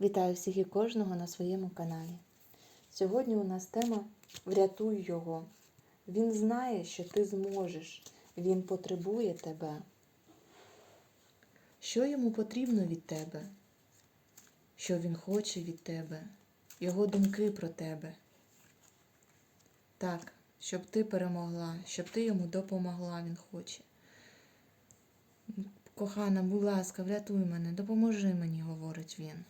Вітаю всіх і кожного на своєму каналі. Сьогодні у нас тема Врятуй його. Він знає, що ти зможеш. Він потребує тебе. Що йому потрібно від тебе? Що він хоче від тебе? Його думки про тебе. Так, щоб ти перемогла, щоб ти йому допомогла, він хоче. Кохана, будь ласка, врятуй мене, допоможи мені, говорить він.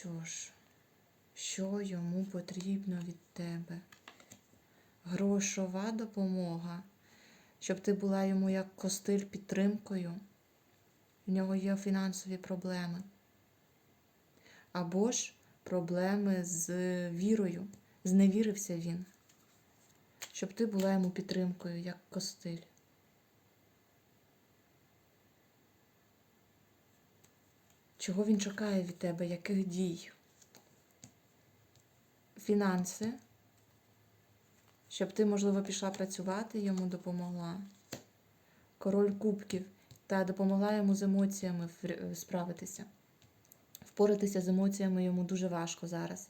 Що ж, що йому потрібно від тебе? Грошова допомога, щоб ти була йому як костиль підтримкою. В нього є фінансові проблеми. Або ж проблеми з вірою. Зневірився він. Щоб ти була йому підтримкою, як костиль. Чого він чекає від тебе? Яких дій? Фінанси. Щоб ти, можливо, пішла працювати, йому допомогла. Король кубків та допомогла йому з емоціями справитися. Впоратися з емоціями йому дуже важко зараз.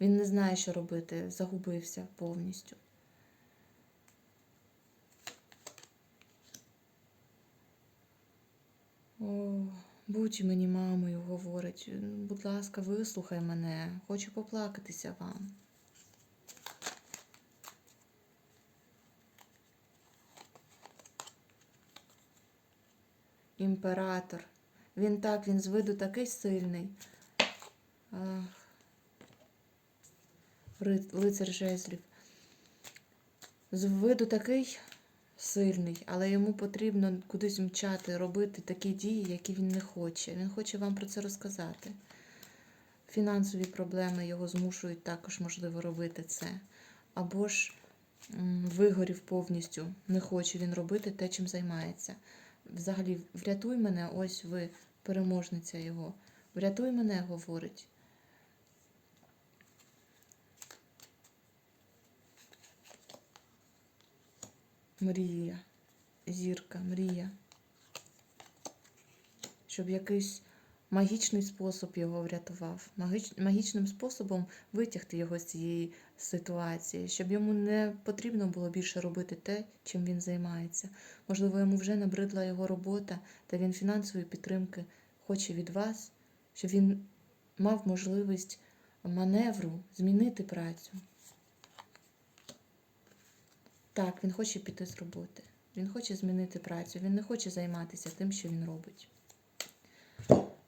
Він не знає, що робити, загубився повністю. О, будь мені мамою, говорить. Будь ласка, вислухай мене. Хочу поплакатися вам. Імператор. Він так, він з виду такий сильний. Ах. Лицар жезлів. З виду такий сильний, але йому потрібно кудись мчати, робити такі дії, які він не хоче. Він хоче вам про це розказати. Фінансові проблеми його змушують також, можливо, робити це. Або ж вигорів повністю. Не хоче він робити те, чим займається. Взагалі, врятуй мене, ось ви, переможниця його. Врятуй мене, говорить. Мрія, зірка, мрія. Щоб якийсь магічний спосіб його врятував, магіч, магічним способом витягти його з цієї ситуації, щоб йому не потрібно було більше робити те, чим він займається. Можливо, йому вже набридла його робота, та він фінансової підтримки хоче від вас, щоб він мав можливість маневру змінити працю. Так, він хоче піти з роботи. Він хоче змінити працю. Він не хоче займатися тим, що він робить.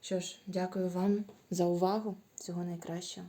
Що ж, дякую вам за увагу. Всього найкращого.